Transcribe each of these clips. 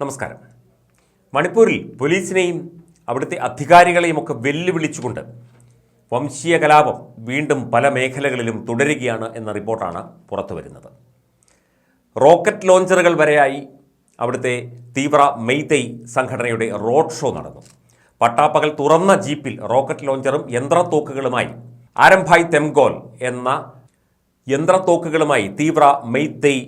നമസ്കാരം. മണിപ്പൂരിൽ പോലീസിനെയും അവിടുത്തെ അധികാരികളെയും ഒക്കെ വെല്ലുവിളിച്ചുകൊണ്ട് വംശീയ കലാപം വീണ്ടും പല മേഖലകളിലും തുടരുകയാണ് എന്ന റിപ്പോർട്ടാണ് പുറത്തു വരുന്നത്. റോക്കറ്റ് ലോഞ്ചറുകൾ വരെയായി അവിടുത്തെ തീവ്ര മെയ്തൈ സംഘടനയുടെ റോഡ് ഷോ നടന്നു. പട്ടാപ്പകൽ തുറന്ന ജീപ്പിൽ റോക്കറ്റ് ലോഞ്ചറും യന്ത്രത്തോക്കുകളുമായി ആരംഭായ് തെംഗോൽ എന്ന യന്ത്രത്തോക്കുകളുമായി തീവ്ര മെയ്തൈ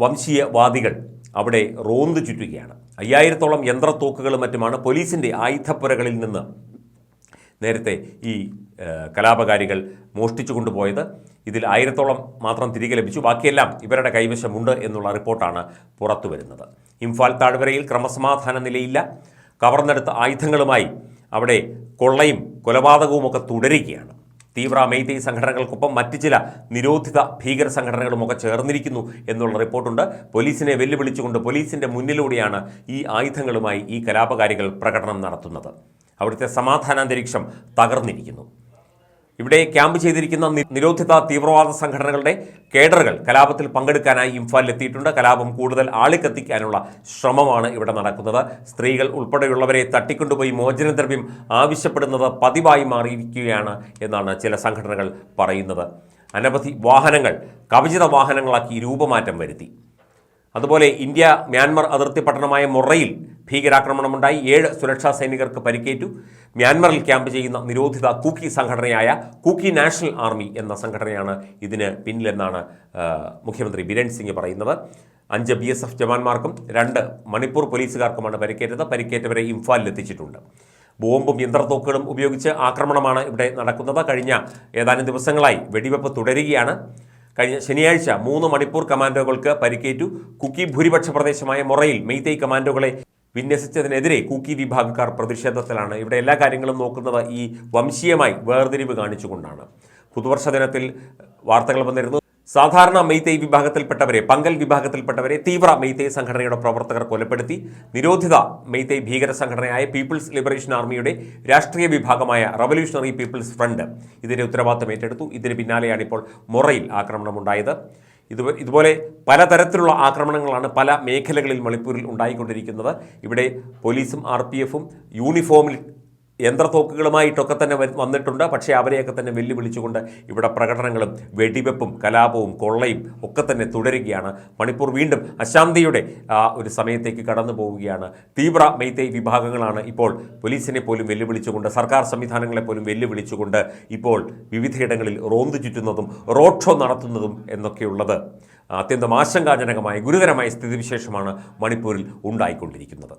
വംശീയവാദികൾ അവിടെ റോന്ത് ചുറ്റുകയാണ്. അയ്യായിരത്തോളം യന്ത്രത്തോക്കുകളും മറ്റുമാണ് പോലീസിന്റെ ആയുധപ്പുരകളിൽ നിന്ന് നേരത്തെ ഈ കലാപകാരികൾ മോഷ്ടിച്ചു കൊണ്ടുപോയത്. ഇതിൽ ആയിരത്തോളം മാത്രം തിരികെ ലഭിച്ചു. ബാക്കിയെല്ലാം ഇവരുടെ കൈവശമുണ്ട് എന്നുള്ള റിപ്പോർട്ടാണ് പുറത്തു വരുന്നത്. ഇംഫാൽ താഴ്വരയിൽ ക്രമസമാധാന നിലയില്ല. കവർന്നെടുത്ത ആയുധങ്ങളുമായി അവിടെ കൊള്ളയും കൊലപാതകവുമൊക്കെ തുടരുകയാണ്. തീവ്ര അമേത്തി സംഘടനകൾക്കൊപ്പം മറ്റ് ചില നിരോധിത ഭീകര സംഘടനകളുമൊക്കെ ചേർന്നിരിക്കുന്നു എന്നുള്ള റിപ്പോർട്ടുണ്ട്. പോലീസിനെ വെല്ലുവിളിച്ചുകൊണ്ട് പോലീസിന്റെ മുന്നിലൂടെയാണ് ഈ ആയുധങ്ങളുമായി ഈ കലാപകാരികൾ പ്രകടനം നടത്തുന്നത്. അവിടുത്തെ സമാധാനാന്തരീക്ഷം തകർന്നിരിക്കുന്നു. ഇവിടെ ക്യാമ്പ് ചെയ്തിരിക്കുന്ന നിരോധിത തീവ്രവാദ സംഘടനകളുടെ കേഡറുകൾ കലാപത്തിൽ പങ്കെടുക്കാനായി ഇംഫാലിൽ എത്തിയിട്ടുണ്ട്. കലാപം കൂടുതൽ ആളിക്കത്തിക്കാനുള്ള ശ്രമമാണ് ഇവിടെ നടക്കുന്നത്. സ്ത്രീകൾ ഉൾപ്പെടെയുള്ളവരെ തട്ടിക്കൊണ്ടുപോയി മോചനദ്രവ്യം ആവശ്യപ്പെടുന്നത് പതിവായി മാറിയിരിക്കുകയാണ് എന്നാണ് ചില സംഘടനകൾ പറയുന്നത്. അനവധി വാഹനങ്ങൾ കവചിത വാഹനങ്ങളാക്കി രൂപമാറ്റം വരുത്തി. അതുപോലെ ഇന്ത്യ മ്യാൻമർ അതിർത്തി പട്ടണമായ മൊറയിൽ ഭീകരാക്രമണമുണ്ടായി. ഏഴ് സുരക്ഷാ സൈനികർക്ക് പരിക്കേറ്റു. മ്യാൻമറിൽ ക്യാമ്പ് ചെയ്യുന്ന നിരോധിത കൂക്കി സംഘടനയായ കൂക്കി നാഷണൽ ആർമി എന്ന സംഘടനയാണ് ഇതിന് പിന്നിലെന്നാണ് മുഖ്യമന്ത്രി ബിരൺ സിംഗ് പറയുന്നത്. അഞ്ച് ബി എസ് എഫ് ജവാന്മാർക്കും രണ്ട് മണിപ്പൂർ പോലീസുകാർക്കുമാണ് പരിക്കേറ്റത്. പരിക്കേറ്റവരെ ഇംഫാലിൽ എത്തിച്ചിട്ടുണ്ട്. ബോംബും യന്ത്രത്തോക്കുകളും ഉപയോഗിച്ച് ആക്രമണമാണ് ഇവിടെ നടക്കുന്നത്. കഴിഞ്ഞ ഏതാനും ദിവസങ്ങളായി വെടിവെപ്പ് തുടരുകയാണ്. കഴിഞ്ഞ ശനിയാഴ്ച മൂന്ന് മണിപ്പൂർ കമാൻഡോകൾക്ക് പരിക്കേറ്റു. കുക്കി ഭൂരിപക്ഷ പ്രദേശമായ മൊറയിൽ മെയ്തൈ കമാൻഡോകളെ വിന്യസിച്ചതിനെതിരെ കൂക്കി വിഭാഗക്കാർ പ്രതിഷേധത്തിലാണ് ഇവിടെ എല്ലാ കാര്യങ്ങളും നോക്കുന്നത് ഈ വംശീയമായി വേർതിരിവ് കാണിച്ചുകൊണ്ടാണ്. പുതുവർഷ ദിനത്തിൽ വാർത്തകൾ വന്നിരുന്നു. സാധാരണ മെയ്തൈ വിഭാഗത്തിൽപ്പെട്ടവരെ പങ്കൽ വിഭാഗത്തിൽപ്പെട്ടവരെ തീവ്ര മെയ്തൈ സംഘടനയുടെ പ്രവർത്തകർ കൊലപ്പെടുത്തി. നിരോധിത മെയ്തൈ ഭീകര സംഘടനയായ പീപ്പിൾസ് ലിബറേഷൻ ആർമിയുടെ രാഷ്ട്രീയ വിഭാഗമായ റവല്യൂഷണറി പീപ്പിൾസ് ഫ്രണ്ട് ഇതിന്റെ ഉത്തരവാദിത്തം ഏറ്റെടുത്തു. ഇതിന് പിന്നാലെയാണ് ഇപ്പോൾ മൊറയിൽ ആക്രമണമുണ്ടായത്. ഇത് ഇതുപോലെ പലതരത്തിലുള്ള ആക്രമണങ്ങളാണ് പല മേഖലകളിൽ മണിപ്പൂരിൽ ഉണ്ടായിക്കൊണ്ടിരിക്കുന്നത്. ഇവിടെ പോലീസും ആർ യൂണിഫോമിൽ യന്ത്രത്തോക്കുകളുമായിട്ടൊക്കെ തന്നെ വന്നിട്ടുണ്ട്. പക്ഷേ അവരെയൊക്കെ തന്നെ വെല്ലുവിളിച്ചുകൊണ്ട് ഇവിടെ പ്രകടനങ്ങളും വെടിവെപ്പും കലാപവും കൊള്ളയും ഒക്കെ തന്നെ തുടരുകയാണ്. മണിപ്പൂർ വീണ്ടും അശാന്തിയുടെ ഒരു സമയത്തേക്ക് കടന്നു പോവുകയാണ്. തീവ്ര മെയ്തൈ വിഭാഗങ്ങളാണ് ഇപ്പോൾ പോലീസിനെ പോലും വെല്ലുവിളിച്ചുകൊണ്ട് സർക്കാർ സംവിധാനങ്ങളെ പോലും വെല്ലുവിളിച്ചുകൊണ്ട് ഇപ്പോൾ വിവിധയിടങ്ങളിൽ റോന്തു ചുറ്റുന്നതും റോഡ് ഷോ നടത്തുന്നതും എന്നൊക്കെയുള്ളത് അത്യന്തം ആശങ്കാജനകമായ ഗുരുതരമായ സ്ഥിതിവിശേഷമാണ് മണിപ്പൂരിൽ ഉണ്ടായിക്കൊണ്ടിരിക്കുന്നത്.